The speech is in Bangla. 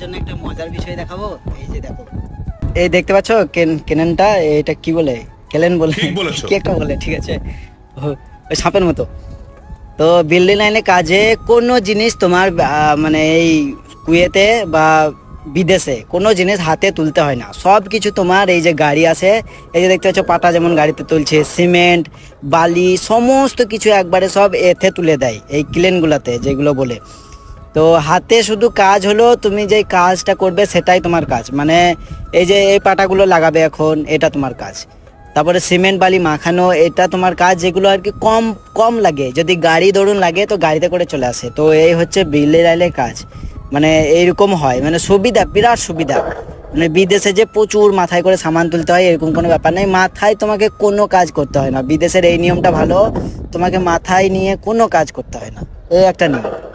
জন্য একটা মজার বিষয় দেখাবো। এই যে দেখো। এই দেখতে পাচ্ছ? কেন কেনেনটা? এটা কি বলে? কেলেন বলে। ঠিক কি একটা বলে? ঠিক আছে। ওই সাপের মতো। তো বিল্ডিং লাইনে কাজে কোনো জিনিস তোমার মানে এই কুয়েতে বা বিদেশে কোনো জিনিস হাতে তুলতে হয় না। সব কিছু তোমার এই যে গাড়ি আছে এই যে দেখতে পাচ্ছ পাটা যেমন গাড়িতে তুলছে সিমেন্ট বালি সমস্ত কিছু একবারে সব এতে তুলে দেয় এই ক্লেনগুলোতে যেগুলো বলে। তো হাতে শুধু কাজ হলো তুমি যে কাজটা করবে সেটাই তোমার কাজ। মানে এই যে এই পাটাগুলো লাগাবে এখন, এটা তোমার কাজ। তারপরে সিমেন্ট, বালি মাখানো, এটা তোমার কাজ, যেগুলো আর কি কম কম লাগে। যদি গাড়ি ধরুন লাগে, তো গাড়িতে করে চলে আসে। তো এই হচ্ছে বিল্লি রাইলের কাজ। মানে এইরকম হয়। মানে সুবিধা, বিরাট সুবিধা। মানে বিদেশে যে প্রচুর মাথায় করে সামান তুলতে হয়, এরকম কোনো ব্যাপার নেই। মাথায় তোমাকে কোনো কাজ করতে হয় না। বিদেশের এই নিয়মটা ভালো, তোমাকে মাথায় নিয়ে কোনো কাজ করতে হয় না। এই একটা নিয়ম।